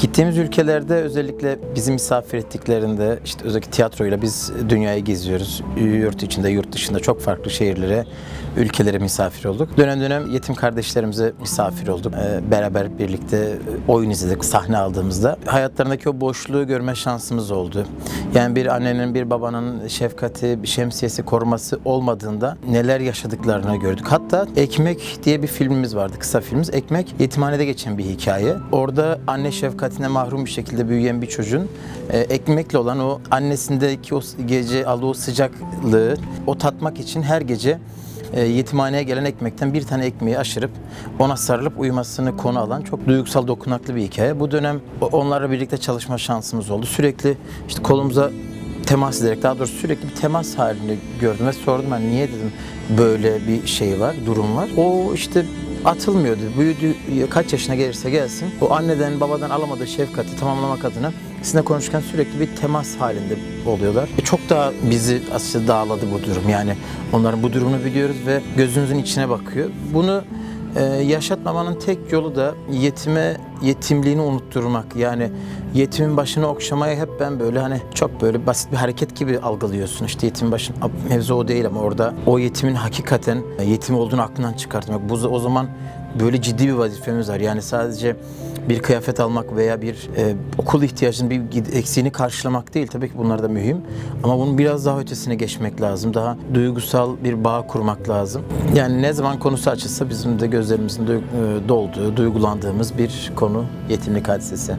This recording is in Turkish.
Gittiğimiz ülkelerde özellikle bizi misafir ettiklerinde işte özellikle tiyatroyla biz dünyayı geziyoruz. Yurt içinde, yurt dışında çok farklı şehirlere, ülkelere misafir olduk. Dönem dönem yetim kardeşlerimize misafir olduk. Ee, Beraber birlikte oyun izledik sahne aldığımızda. Hayatlarındaki o boşluğu görme şansımız oldu. Yani bir annenin, bir babanın şefkati, şemsiyesi, koruması olmadığında neler yaşadıklarını gördük. Hatta Ekmek diye bir filmimiz vardı, kısa filmimiz. Ekmek yetimhanede geçen bir hikaye. Orada anne şefkatine mahrum bir şekilde büyüyen bir çocuğun e, ekmekle olan o annesindeki o gece aldığı o sıcaklığı o tatmak için her gece e, yetimhaneye gelen ekmekten bir tane ekmeği aşırıp ona sarılıp uyumasını konu alan çok duygusal dokunaklı bir hikaye. Bu dönem onlarla birlikte çalışma şansımız oldu. Sürekli işte kolumuza temas ederek daha doğrusu sürekli bir temas halinde gördüm ve sordum ben niye dedim böyle bir şey var, durum var. O işte atılmıyordu. Büyüdü kaç yaşına gelirse gelsin o anneden babadan alamadığı şefkati tamamlamak adına sizinle konuşurken sürekli bir temas halinde oluyorlar. E çok daha bizi aslında dağladı bu durum. Yani onların bu durumunu biliyoruz ve gözümüzün içine bakıyor. Bunu ee, yaşatmamanın tek yolu da yetime yetimliğini unutturmak. Yani yetimin başını okşamaya hep ben böyle hani çok böyle basit bir hareket gibi algılıyorsun. İşte yetimin başın mevzu o değil ama orada o yetimin hakikaten yetim olduğunu aklından çıkartmak. Bu o zaman böyle ciddi bir vazifemiz var. Yani sadece bir kıyafet almak veya bir e, okul ihtiyacının bir eksiğini karşılamak değil. Tabii ki bunlar da mühim. Ama bunun biraz daha ötesine geçmek lazım. Daha duygusal bir bağ kurmak lazım. Yani ne zaman konusu açılsa bizim de gözlerimizin e, dolduğu, duygulandığımız bir konu yetimlik hadisesi.